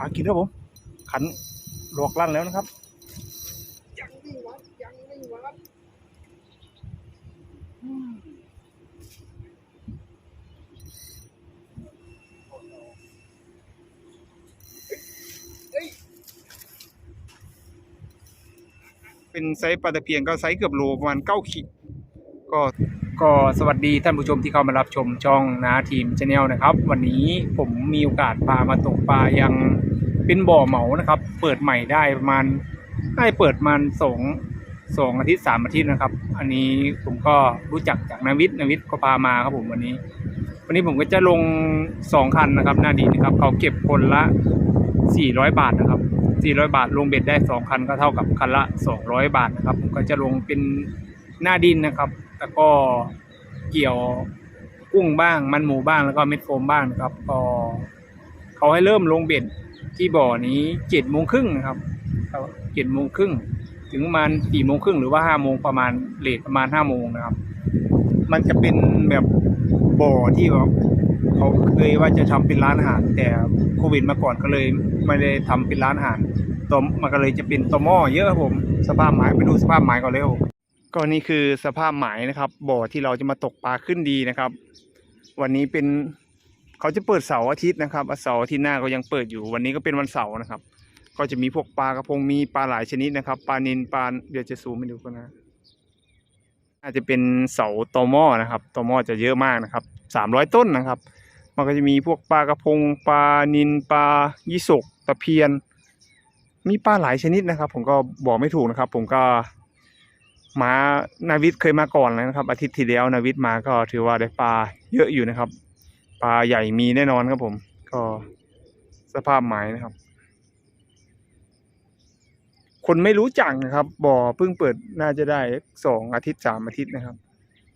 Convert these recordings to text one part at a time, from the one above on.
ปลากินครับผม ขันหลอกลั่นแล้วนะครับยังไม่วัดยังไม่วัดเป็นไซส์ปลาตะเพียนก็ไซส์เกือบโลประมาณเก้าขีดก็ ก็สวัสดีท่านผู้ชมที่เข้ามารับชมช่องนาทีมชาแนลนะครับ วันนี้ผมมีโอกาสพามาตกปลายังเป็นบ่อเหมานะครับ เปิดใหม่ได้ประมาณได้เปิดมาณสองสองอาทิตย์สามอาทิตย์นะครับ อันนี้ผมก็รู้จักจากนาวิทย์นาวิทย์ก็พามาครับผมวันนี้ วันนี้ผมก็จะลงสองคันนะครับหน้าดีนะครับเขาเก็บคนละสี่ร้อยบาทนะครับ400บาทลงเบ็ดได้2คันก็เท่ากับคันละ200บาทนะครับผมก็จะลงเป็นหน้าดินนะครับ แล้วก็เกี่ยวกุ้งบ้าง มันหมูบ้างแล้วก็เม็ดโฟมบ้างนะครับก็เขาให้เริ่มลงเบ็ดที่บ่อนี้7โมงครึ่งนะครับเจ็ดโมงครึ่งถึงประมาณ4โมงครึ่งหรือว่า5โมงประมาณเลทประมาณ5โมงนะครับ มันจะเป็นแบบบ่อที่แบบเขาเคยว่าจะทำเป็นร้านอาหาร แต่โควิดมาก่อนก็เลยไม่ได้ทำเป็นร้านอาหารตอมมันก็เลยจะเป็นตอหม้อเยอะครับผมสภาพหมายไปดูสภาพหมายก่อนเลยครับ ก็นี่คือสภาพหมายนะครับบ่อที่เราจะมาตกปลาขึ้นดีนะครับ วันนี้เป็นเขาจะเปิดเสาร์อาทิตย์นะครับเสาร์อาทิตย์หน้าก็ยังเปิดอยู่ วันนี้ก็เป็นวันเสาร์นะครับ ก็จะมีพวกปลากระพงมีปลาหลายชนิดนะครับปลานิลปลาเดี๋ยวจะซูมให้ดูกันนะอาจจะเป็นเสาตอหม้อนะครับตอหม้อจะเยอะมากนะครับสามร้อยต้นนะครับ มันก็จะมีพวกปลากระพงปลานินปลายี่สกตะเพียน มีปลาหลายชนิดนะครับ ผมก็บอกไม่ถูกนะครับ ผมก็ มานาวิทย์เคยมาก่อนแล้วนะครับ อาทิตย์ที่แล้วนาวิทย์มาก็ถือว่าได้ปลาเยอะอยู่นะครับปลาใหญ่มีแน่นอนครับผม ก็สภาพหมายนะครับ คนไม่รู้จักนะครับ บ่อเพิ่งเปิดน่าจะได้สองอาทิตย์สามอาทิตย์นะครับ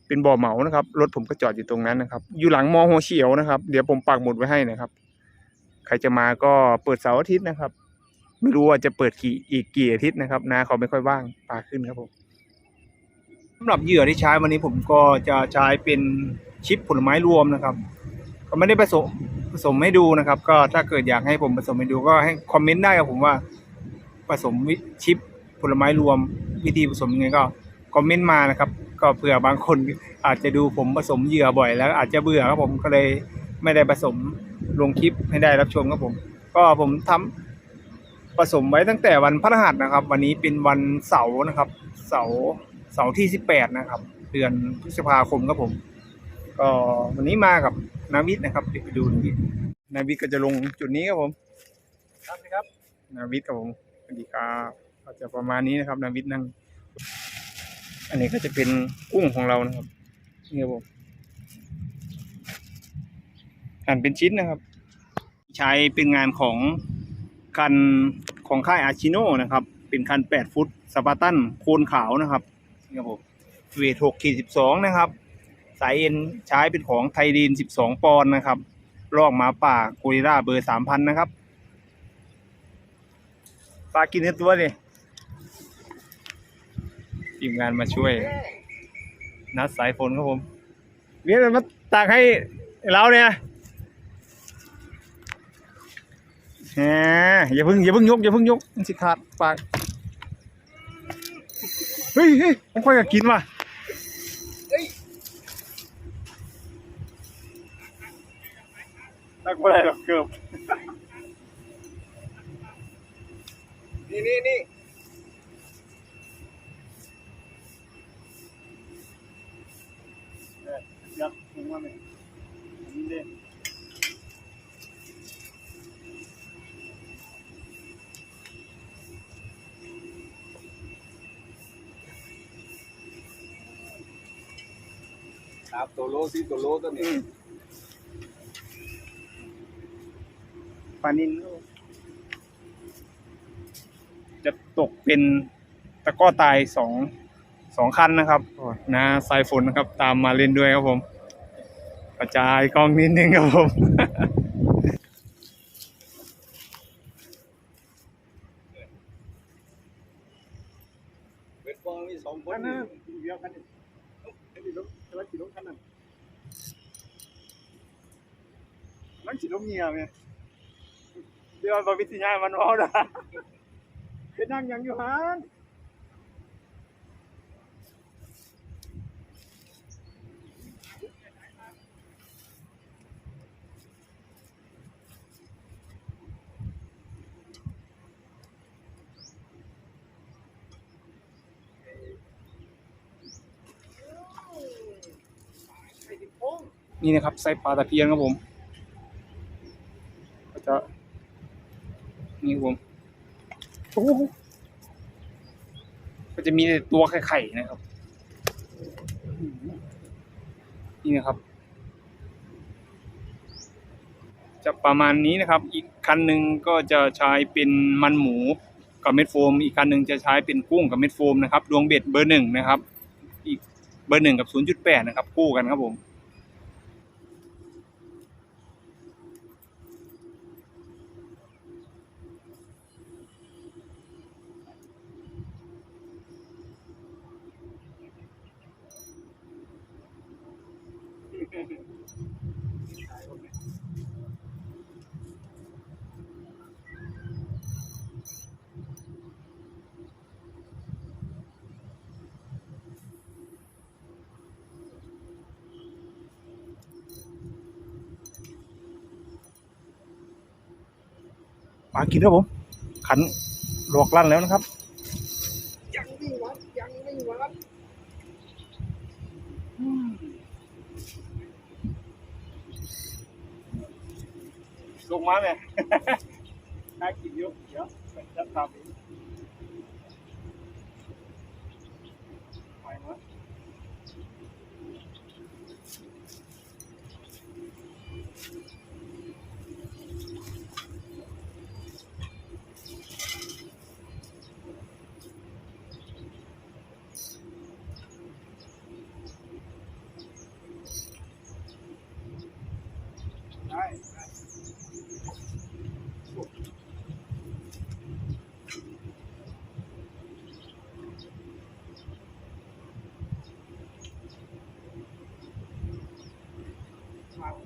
เป็นบ่อเหมานะครับรถผมก็จอดอยู่ตรงนั้นนะครับ อยู่หลังมอหัวเฉียวนะครับ เดี๋ยวผมปักหมุดไว้ให้นะครับ ใครจะมาก็เปิดเสาร์อาทิตย์นะครับ ไม่รู้ว่าจะเปิดกี่อีกกี่อาทิตย์นะครับนาเขาไม่ค่อยว่างปลาขึ้นครับผมำหรับเหยื่อที่ใช้วันนี้ผมก็จะใช้เป็นชิปผลไม้รวมนะครับ ก็ไม่ได้ผสมผสมให้ดูนะครับ ก็ถ้าเกิดอยากให้ผมผสมให้ดูก็ให้คอมเมนต์ได้ครับผมว่าผสมวิชิปผลไม้รวมวิธีผสมยังไงก็คอมเมนต์มานะครับ ก็เผื่อบางคนอาจจะดูผมผสมเหยื่อบ่อย แล้วอาจจะเบื่อครับผมก็เลยไม่ได้ผสมลงคลิปให้ได้รับชมครับผม ก็ผมทำผสมไว้ตั้งแต่วันพฤหัสนะครับ วันนี้เป็นวันเสาร์นะครับ เสาร์ เสาร์ที่สิบแปดนะครับ เดือนพฤษภาคมครับผม ก็วันนี้มากับนาวิทย์นะครับเดี๋ยวไปดูนาวิทย์นาวิทย์ก็จะลงจุดนี้ครับผมครับครับนาวิทย์ครับผมสวัสดีครับก็จะประมาณนี้นะครับนาวิทย์นั่ง อันนี้ก็จะเป็นกุ้งของเรานะครับนี่ครับผมหั่นเป็นชิ้นนะครับ ใช้เป็นงานของคันของค่ายอาชิโน่นะครับ เป็นคันแปดฟุตสปาร์ตันโคนขาวนะครับ ครับผมเวทหกขีดสิบสองนะครับ สายเอ็นใช้เป็นของไทยดีนสิบสองปอนด์นะครับลอกหมาป่าโกริล่าเบอร์สามพันนะครับปลากินเนื้อตัวดิทีมงานมาช่วย นัดสายฝนครับผมเรียนมาตากให้เราเนี่ยแหมอย่าพิ่งอย่าพิ่งยกอย่าพิ่งยกมันสิขาดปาก เฮ้ยเฮ้ยผมค่อยอยากกินว่ะตักไม่ได้หรอกเกือบนี่นี่นี่ยักษ์ลงมาเลยนี่เด้ ครับตัวโลที่ตัวโลตัวนี้ปลานินจะตกเป็นตะกร้อตายสองสองคันนะครับนะสายฝนนะครับ ตามมาเล่นด้วยครับผม กระจายกล้องนิดนึงครับผม เวทบอลมีสองคนนั่นนะเดียวกันนี่ ไอ้ที่ลบแต่ว่าสีลบคันนั้นนั่นสีลบเงียบเนี่ยดี๋ยวบวิทยามันเอาด่าเปนั่งอยังอยู่ฮัน นี่นะครับไส้ปลาตะเพียนครับผม ก็จะนี่ครับผมโอ้ก็จะมีตัวไข่ๆนะครับ นี่นะครับ จะประมาณนี้นะครับ อีกคันหนึ่งก็จะใช้เป็นมันหมูกับเม็ดโฟม อีกคันหนึ่งจะใช้เป็นกุ้งกับเม็ดโฟมนะครับ ดวงเบ็ดเบอร์หนึ่งนะครับ อีกเบอร์หนึ่งกับศูนย์จุดแปดนะครับ คู่กันครับผม ปลากินครับผม ขันหลอกลั่นแล้วนะครับ ยังไม่วัดยังไม่วัดลงมาเลยน่ากินเยอะเดี๋ยวจะทำไ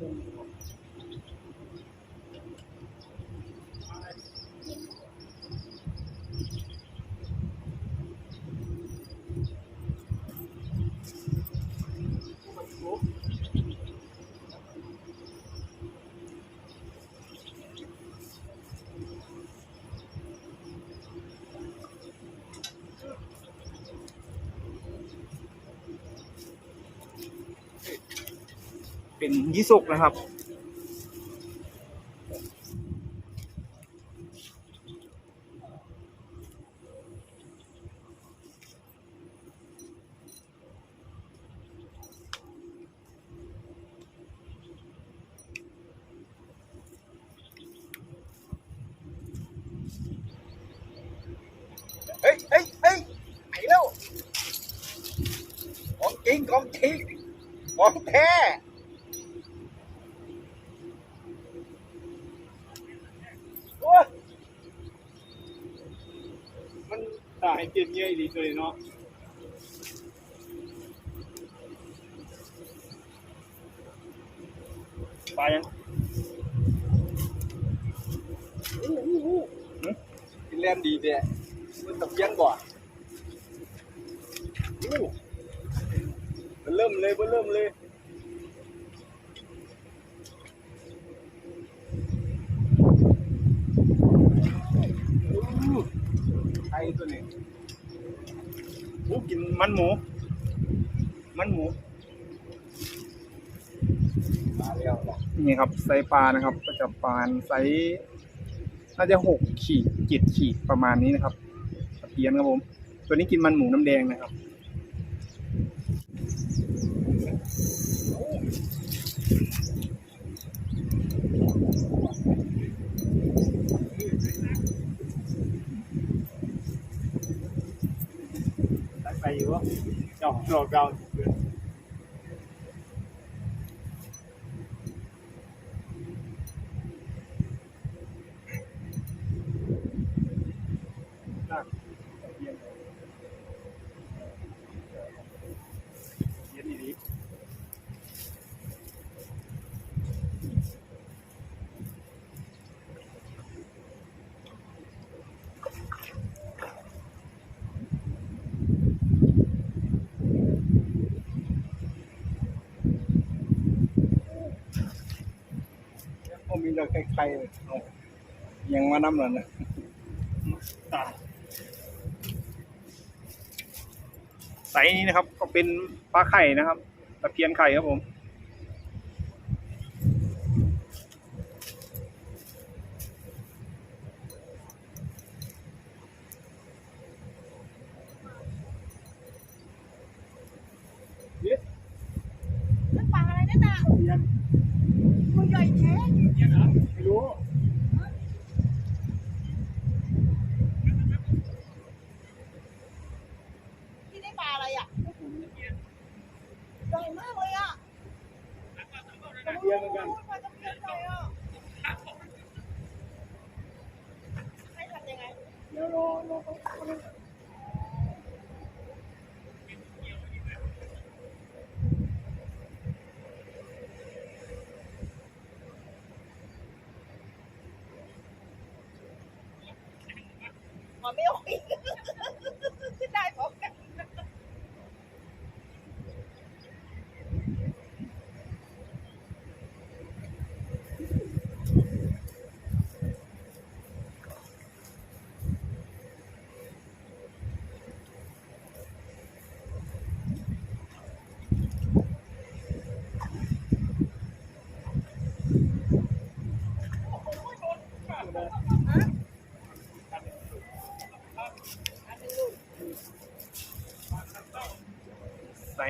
ม เป็นยี่สุกนะครับเฮ้ยเฮ้ยเฮ้ยไหนแล้ว ของจริง ของจริง ของแท้โอ้ย มันตาย เจียนเงี้ยดีเลยเนาะไปยังกินแลนดีเด้มันตะเพียนบ่อู้มันเริ่มเลยมันเริ่มเลยอู้ไอ้ตัวนี้โอ้กินมันหมู มันหมูมาแล้วล่ะนี่ครับไซส์ปลานะครับก็จะประมาณไซส์น่าจะหกขีดเจ็ดขีดประมาณนี้นะครับตะเพียนครับผม ตัวนี้กินมันหมูน้ำแดงนะครับ ไปอยู่วะเจ้าหลอกเรา ลากเย็นเย็นดี ไปยังมาน้ำหน่อยนะตายไส์นี้นะครับ ก็เป็นปลาไข่นะครับตะเพียนไข่ครับผม นั่นปลาอะไรนั่นน่ะ เพียน ตัวใหญ่แท้ ไม่รู้ ที่ได้ปลาอะไรอะใหญ่มากเลยอะ เพียนเหมือนกัน ปลาตะเพียนใหญ่อะให้ทำยังไง เดี๋ยวรอรอเขาเขาเล่น มันไม่ออก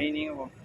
อี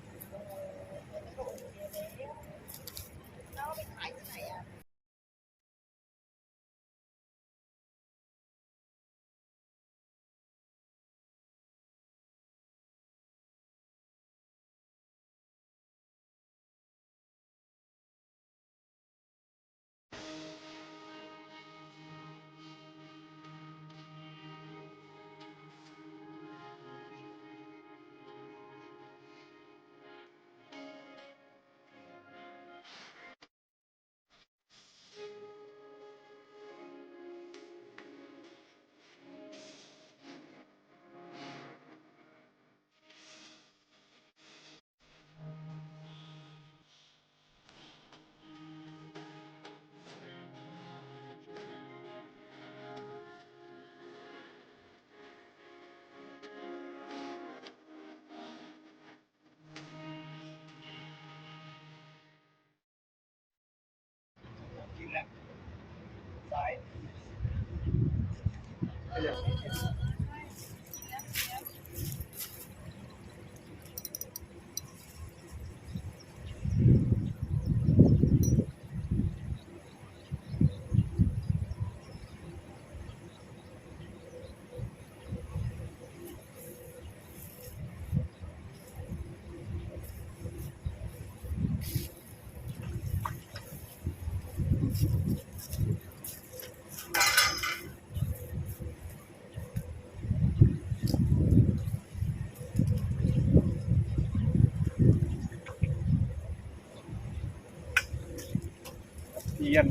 เพียน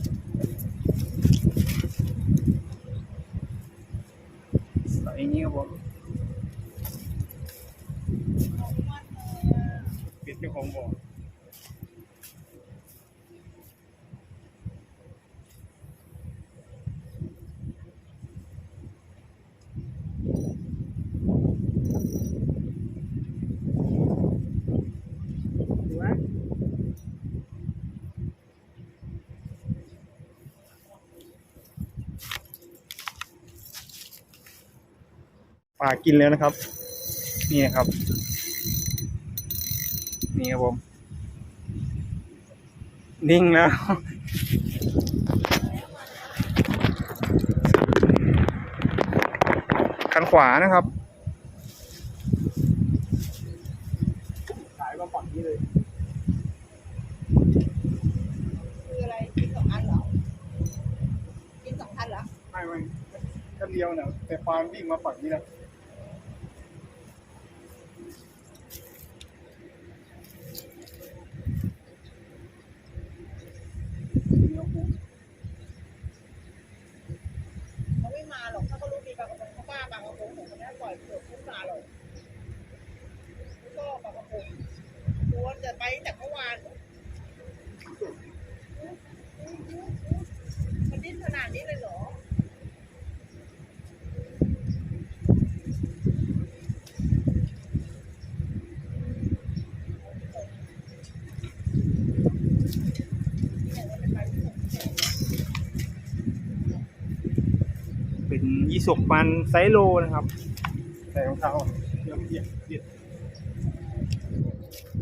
ไซส์นี้ครับผมเป็นเจ้าของบ่อ ดูไหม ปลา กินแล้วนะครับ นี่ครับ นี่ครับผม นิ่งแล้วคันขวานะครับสายมาฝั่งนี้เลยคืออะไรกินสองอันเหรอกินสองอันเหรอไม่ไม่กันเดียวนะแต่ปลาวิ่งมาฝั่งนี้แล้วเดี๋ยวกู เขาไม่มาหรอกถ้าเขารู้มีปลากระพงเขาบ้าปลากระพงของคนนี้ปล่อยเกิดขึ้นมาหรอกไม่ชอบปลากระพง จะไปแต่เมื่อวานมันดิ้นขนาดนี้เลยเหรอเป็นยี่สกมันไซโลนะครับ ใส่รองเท้าเดี๋ยวเหยียบเยียบ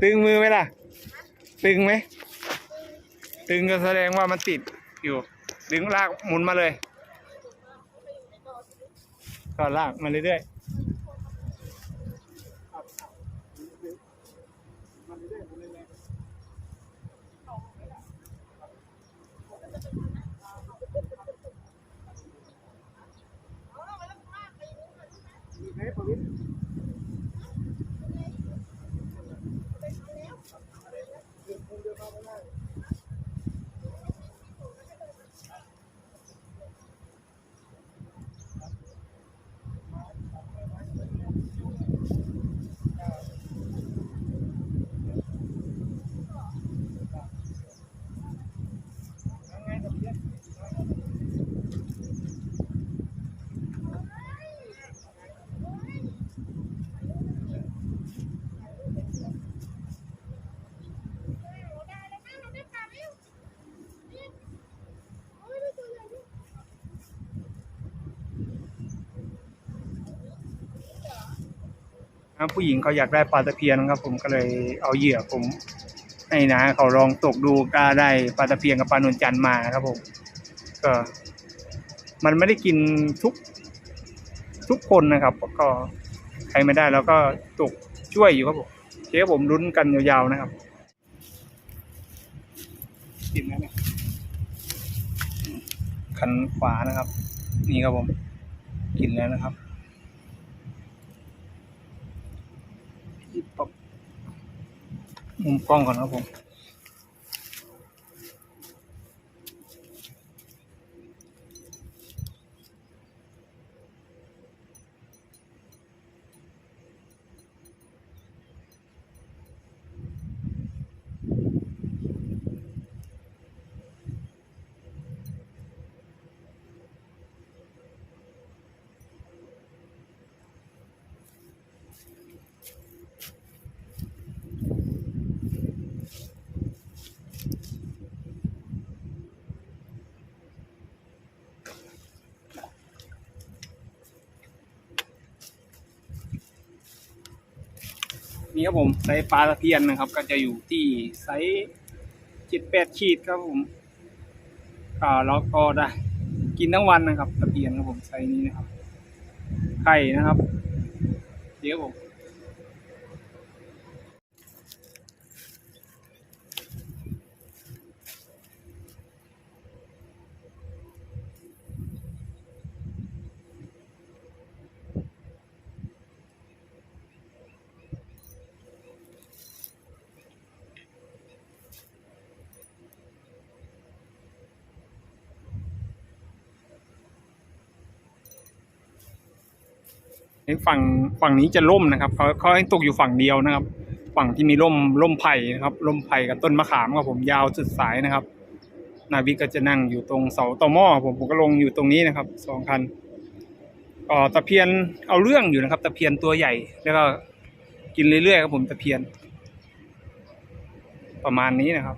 ตึงมือไหมล่ะ ตึงไหม ตึงก็แสดงว่ามันติดอยู่ ดึงลากหมุนมาเลย ก็ลากมาเรื่อยๆ ผู้หญิงเขาอยากได้ปลาตะเพียนครับ ผมก็เลยเอาเหยื่อผมให้นะเขาลองตกดูก็ได้ปลาตะเพียนกับปลานวลจันทร์มาครับผมก็มันไม่ได้กินทุกทุกคนนะครับ ก็ใครไม่ได้แล้วก็ตกช่วยอยู่ครับผมเคครับผมลุ้นกันยาวๆนะครับกินแล้วเนี่ยคันขวานะครับ นี่ครับผมกินแล้วนะครับ ปรับมุมกล้องก่อนครับผม นี่ครับผมไซส์ปลาตะเพียนนะครับ ก็จะอยู่ที่ไซส์เจ็ดแปดขีดครับผมอ่าแล้วก็ได้ กินทั้งวันนะครับตะเพียนครับผมไซส์นี้นะครับ ไข่นะครับ เดี๋ยวผม ฝั่งฝั่งนี้จะล่มนะครับเขาเขาให้ตกอยู่ฝั่งเดียวนะครับ ฝั่งที่มีร่มร่มไผ่นะครับร่มไผ่กับต้นมะขามครับผมยาวสุดสายนะครับ นาวิกก็จะนั่งอยู่ตรงเสาตอหม้อผมผมก็ลงอยู่ตรงนี้นะครับสองคันก็ตะเพียนเอาเรื่องอยู่นะครับตะเพียนตัวใหญ่แล้วก็กินเรื่อยๆครับผมตะเพียน ประมาณนี้นะครับ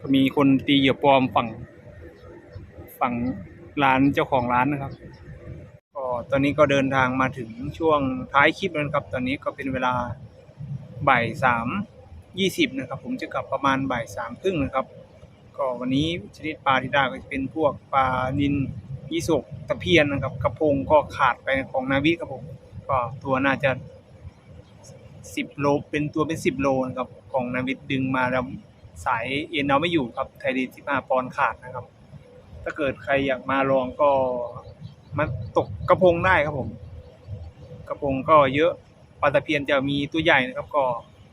ก็มีคนตีเหยื่อปลอมฝั่งฝั่ง ร้านเจ้าของร้านนะครับ ก็ตอนนี้ก็เดินทางมาถึงช่วงท้ายคลิปแล้วนะครับ ตอนนี้ก็เป็นเวลาบ่ายสามยี่สิบนะครับ ผมจะกลับประมาณบ่ายสามครึ่งนะครับ ก็วันนี้ชนิดปลาที่ได้ก็จะเป็นพวกปลานินยี่สกตะเพียนนะครับ กระพงก็ขาดไปของนาวิครับผมก็ตัวน่าจะสิบโลเป็นตัวเป็นสิบโลนะครับของนาวิดึงมาแล้วสายเอ็นเอาไม่อยู่ครับไทยดีสิบห้าปอนขาดนะครับ ถ้าเกิดใครอยากมาลองก็มาตกกระพงได้ครับผม กระพงก็เยอะปลาตะเพียนจะมีตัวใหญ่นะครับก็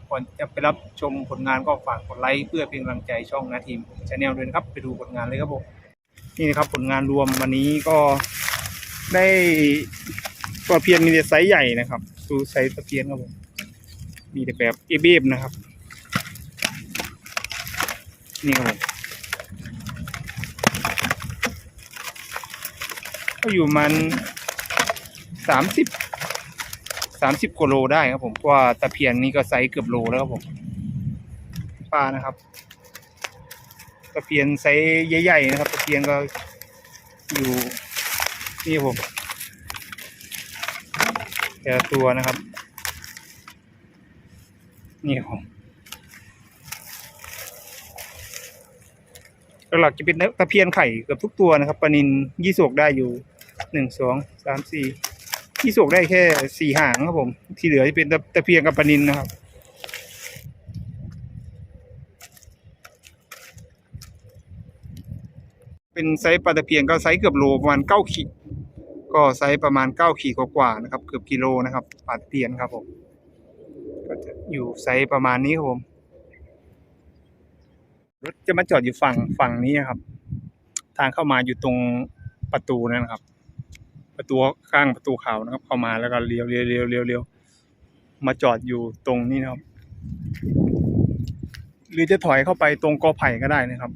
ก่อนจะไปรับชมผลงานก็ฝากกดไลค์เพื่อเป็นกำลังใจช่องนาทีมชาแนลด้วยนะครับ ไปดูผลงานเลยครับผมนี่นะครับผลงานรวมวันนี้ก็ได้ปลาเพียนมีแต่ไซส์ใหญ่นะครับดูไซส์ตะเพียนครับผมมีแต่แบบเอเบฟนะครับนี่ครับผม ก็อยู่มันสามสิบสามสิบกว่าโลได้ครับผมเพราะว่าตะเพียนนี่ก็ไซส์เกือบโลแล้วครับผมปลานะครับตะเพียนไซส์ใหญ่ๆนะครับตะเพียนก็อยู่นี่ผมแต่ละตัวนะครับ นี่ผมหลักจะเป็นตะเพียนไข่เกือบทุกตัวนะครับปลานินยี่สกได้อยู่ หนึ่งสองสามสี่ยี่สกได้แค่สี่หางครับผม ที่เหลือจะเป็นตะตะเพียนกับปนินนะครับเป็นไซส์ปลาตะเพียนก็ไซส์เกือบโลประมาณเก้าขีดก็ไซส์ประมาณเก้าขีดกว่าๆนะครับ เกือบกิโลนะครับปลาตะเพียนครับผมก็จะอยู่ไซส์ประมาณนี้ครับผมรถจะมาจอดอยู่ฝั่งฝั่งนี้นะครับ ทางเข้ามาอยู่ตรงประตูนั่นนะครับ ประตูข้างประตูเขานะครับ เข้ามาแล้วก็เลี้ยวเลี้ยวเลี้ยวเลี้ยวเลี้ยวมาจอดอยู่ตรงนี้นะครับ หรือจะถอยเข้าไปตรงกอไผ่ก็ได้นะครับ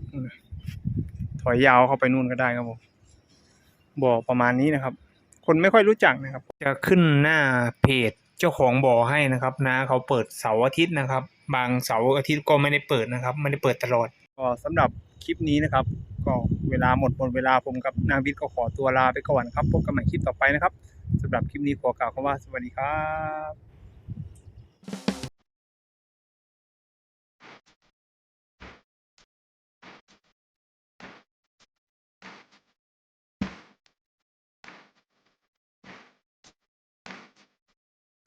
ถอยยาวเข้าไปนู่นก็ได้ครับผมบ่อประมาณนี้นะครับ คนไม่ค่อยรู้จักนะครับ จะขึ้นหน้าเพจเจ้าของบ่อให้นะครับนะเขาเปิดเสาร์อาทิตย์นะครับ บางเสาร์อาทิตย์ก็ไม่ได้เปิดนะครับ ไม่ได้เปิดตลอดก็สำหรับ คลิปนี้นะครับ ก็เวลาหมดหมดเวลาผมกับนางวิทย์ก็ขอตัวลาไปก่อนครับพบกันใหม่คลิปต่อไปนะครับสำหรับคลิปนี้ขอกล่าวคำว่าสวัสดีครับ